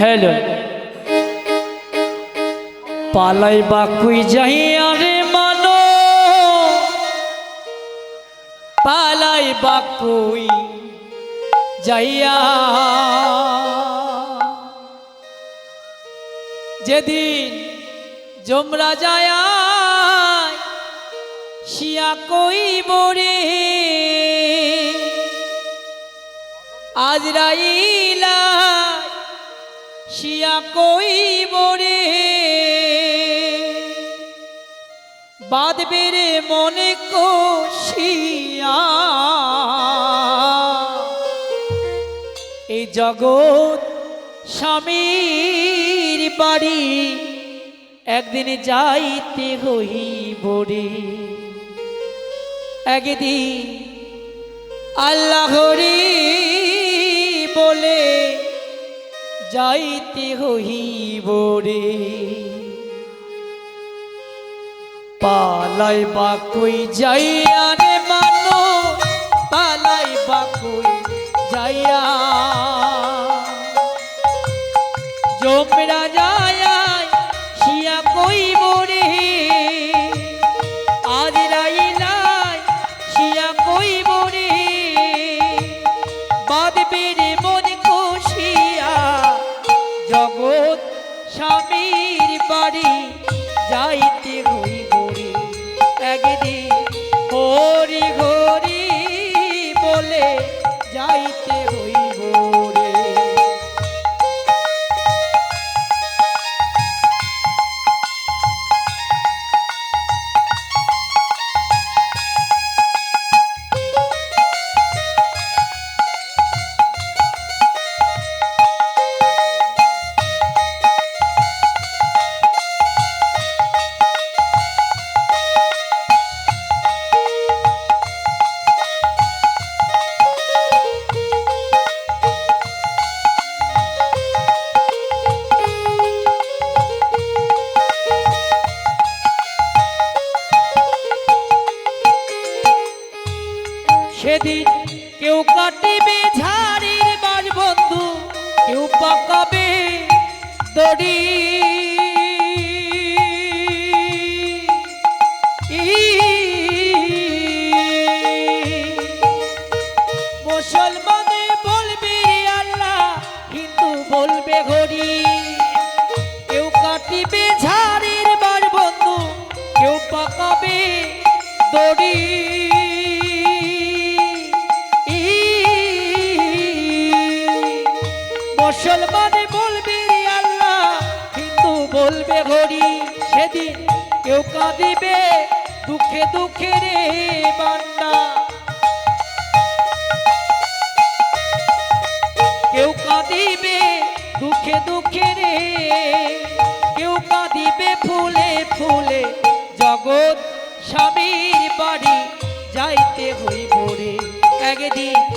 Hello পালাই বাকুই যাইয়া রে মানো। পালাই বাকুই যাইয়া যেদিন জমরা যায় শিয়া কই বরে। আজরাইলা শিয়া কই বরে বাঁধবে রে মনে কোশিয়া এই জগৎ স্বামীর বাড়ি, একদিন যাইতে হইব রে। একদিন আল্লাহরি যাইতে হইব রে। পালাই বাকুই যাইয়া রে মানো পালাই বাকুই যাইয়া। জমরা যাইতে সেদিন কেউ কাটিবে ঝাড়ির বাস বন্ধু কেউ পাকাবে দড়ি। কাঁদিবে দুঃখে দুঃখে রে বান্না কেউ কাঁদিবে, দুঃখে দুঃখে রে। কেউ কাঁদিবে ফুলে ফুলে, জগৎ স্বামীর বাড়ি যাইতে হইব রে। একদিন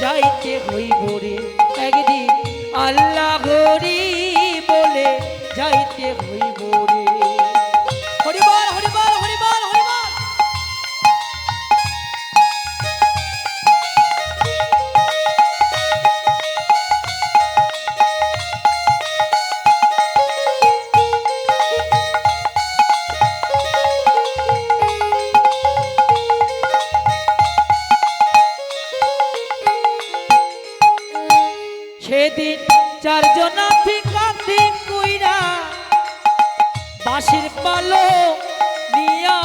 যাইতে হইব রে একদিন। আল্লাহ হরি সেদিন চারজন ফিকান্দি কইরা বাঁশির পালো নিয়া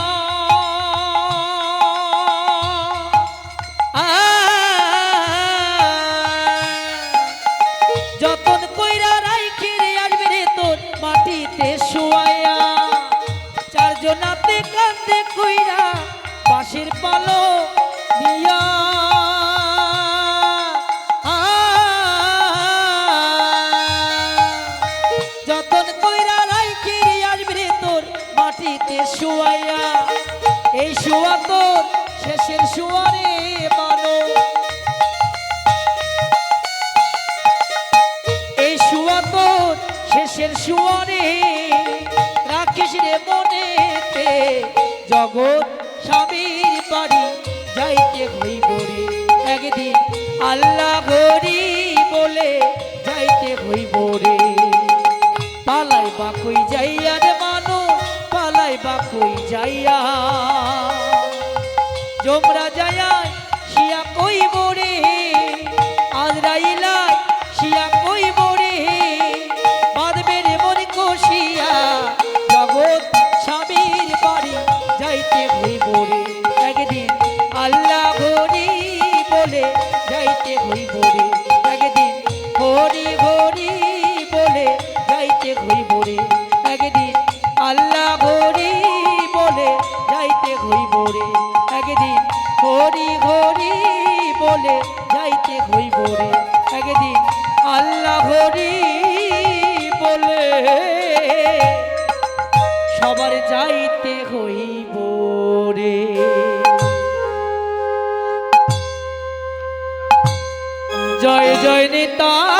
জগত স্বামীর বাড়ি যাইতে হই বলে একদিন আল্লাহ গরি বলে যাইতে হই বলে পালাই বাকুই যাইয়া রে মানো, পালাই বাকুই যাইয়া। যোমরা যায় শিয়া কইব বরে আজরাইলা শিয়া সবার যাইতে হইব রে। জয় জয় নেতা